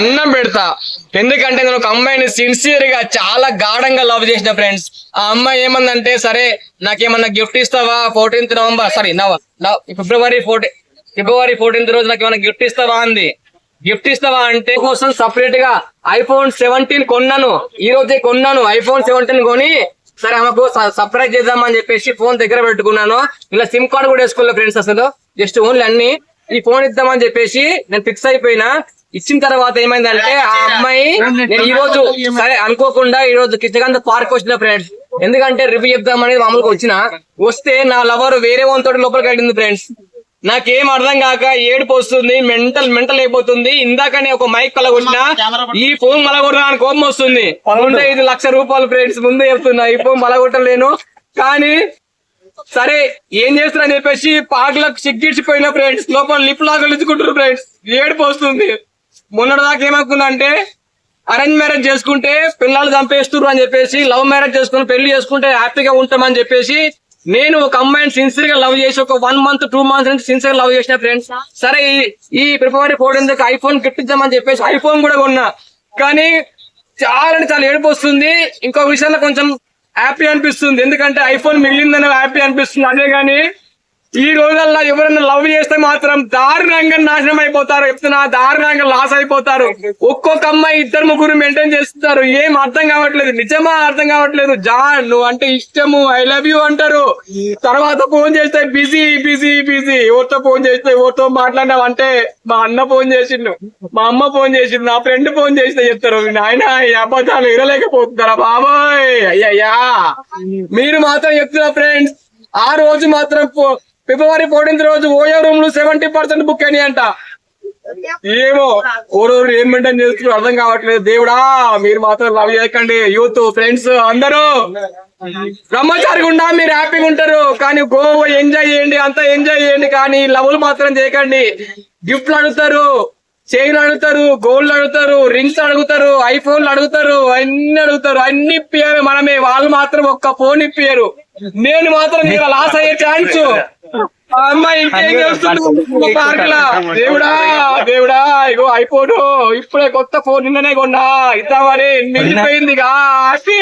అన్నం పెడతా. ఎందుకంటే నేను ఒక అమ్మాయిని సిన్సియర్గా చాలా గాఢంగా లవ్ చేసిన ఫ్రెండ్స్ ఆ అమ్మాయి ఏమందంటే సరే నాకేమన్నా గిఫ్ట్ ఇస్తావా? ఫోర్టీన్త్ నవంబర్ సారీ నవ ఫిబ్రవరి ఫోర్టీన్ ఫిబ్రవరి ఫోర్టీన్త్ రోజు నాకు ఏమన్నా గిఫ్ట్ ఇస్తావా అంది. గిఫ్ట్ ఇస్తావా అంటే కోసం సపరేట్గా ఐఫోన్ సెవెంటీన్ కొన్నాను. ఈ రోజే కొన్నాను. ఐఫోన్ సెవెంటీన్ కొని సరే ఆమెకు సర్ప్రైజ్ చేద్దామని చెప్పేసి ఫోన్ దగ్గర పెట్టుకున్నాను. ఇలా సిమ్ కార్డ్ కూడా వేసుకోలేదు ఫ్రెండ్స్ అసలు. జస్ట్ ఓన్లీ అన్ని ఈ ఫోన్ ఇద్దామని చెప్పేసి నేను ఫిక్స్ అయిపోయినా. ఇచ్చిన తర్వాత ఏమైందంటే ఆ అమ్మాయి నేను ఈ రోజు సరే అనుకోకుండా ఈ రోజు కిష్టకాంత్ పార్క్ వచ్చిన ఫ్రెండ్స్ ఎందుకంటే రివ్యూ చెప్దామని మామూలుగా వచ్చిన. వస్తే నా లవర్ వేరే తోటి లోపలికి వెళ్ళింది ఫ్రెండ్స్ నాకేం అర్థం కాక ఏడుపు వస్తుంది మెంటల్ మెంటల్ అయిపోతుంది. ఇందాకనే ఒక మైక్ కలగొట్టిన ఈ ఫోన్ మలగొట్టడానికి కోపం వస్తుంది. ఇది లక్ష రూపాయలు ఫ్రెండ్స్ ముందే చెప్తున్నా. ఈ ఫోన్ మలగొట్టలేను కానీ సరే ఏం చేస్తారని చెప్పేసి పాటలకు సిగ్గిడిచిపోయిన ఫ్రెండ్స్ లోపల లిప్ లాగా ఇచ్చుకుంటారు ఫ్రెండ్స్ ఏడుపు వస్తుంది. మొన్నటి దాకా ఏమనుకున్నా అంటే అరేంజ్ మ్యారేజ్ చేసుకుంటే పిల్లలు చంపేస్తున్నారు అని చెప్పేసి లవ్ మ్యారేజ్ చేసుకుని పెళ్ళి చేసుకుంటే హ్యాపీగా ఉంటామని చెప్పేసి నేను ఒక అమ్మాయిని సిన్సియర్గా లవ్ చేసి ఒక వన్ మంత్ టూ మంత్స్ నుంచి సిన్సియర్ లవ్ చేసిన ఫ్రెండ్స్ సరే ఈ- ఈ ఫిబ్రవరి ఫోర్టీన్త్ ఐఫోన్ గిఫ్ట్ ఇద్దామని చెప్పేసి ఐఫోన్ కూడా కొన్నా. కానీ చాలా అంటే చాలా ఏడుపు వస్తుంది. ఇంకో విషయంలో కొంచెం హ్యాపీ అనిపిస్తుంది. ఎందుకంటే ఐఫోన్ మిగిలిందని హ్యాపీ అనిపిస్తుంది. అదే కానీ ఈ రోజుల్లో ఎవరైనా లవ్ చేస్తే మాత్రం దారుణంగా నాశనం అయిపోతారు చెప్తున్నా దారుణంగా లాస్ అయిపోతారు. ఒక్కొక్క అమ్మాయి ఇద్దరు ముగ్గురు మెయింటైన్ చేస్తున్నారు. ఏం అర్థం కావట్లేదు. నిజమా అర్థం కావట్లేదు? జాన్ నువ్వు అంటే ఇష్టము. ఐ లవ్ యూ అంటారు. తర్వాత ఫోన్ చేస్తే బిజీ బిజీ బిజీ ఎవరితో ఫోన్ చేస్తే ఎవరితో మాట్లాడినావు అంటే మా అన్న ఫోన్ చేసిండు. మా అమ్మ ఫోన్ చేసిండు. నా ఫ్రెండ్ ఫోన్ చేస్తే చెప్తారు. నాయన ఈ అబద్ధాలు ఇరలేకపోతున్నారా బాబోయ్? అయ్యయ్యా. మీరు మాత్రం చెప్తున్నా ఫ్రెండ్స్ ఆ రోజు మాత్రం ఫిబ్రవరి ఫోర్టీన్త్ రోజు ఓయో రూమ్లో సెవెంటీ పర్సెంట్ బుక్ అని అంట ఏమో ఓరోరు ఏం మెయింటైన్ చేస్తున్నారు అర్థం కావట్లేదు. దేవుడా మీరు మాత్రం లవ్ చేయకండి. యూత్ ఫ్రెండ్స్ అందరూ బ్రహ్మచారి గుండా మీరు హ్యాపీగా ఉంటారు. కానీ గోవా ఎంజాయ్ చేయండి అంతా ఎంజాయ్ చేయండి. కానీ లవ్లు మాత్రం చేయకండి. గిఫ్ట్లు అడుగుతారు చైన్లు అడుగుతారు గోల్డ్ అడుగుతారు రింగ్స్ అడుగుతారు ఐఫోన్లు అడుగుతారు అన్ని అడుగుతారు. అన్ని ఇప్పారు మనమే. వాళ్ళు మాత్రం ఒక్క ఫోన్ ఇప్పారు నేను మాత్రం ఇక్కడ లాస్ అయ్యే ఛాన్స్ ఇంకేం చేస్తుంది? లా. దేవుడా దేవుడా ఇగో ఐఫోన్ ఇప్పుడే కొత్త ఫోన్ నిన్ననే కొన్నా. ఇద్దామని హ్యాపీ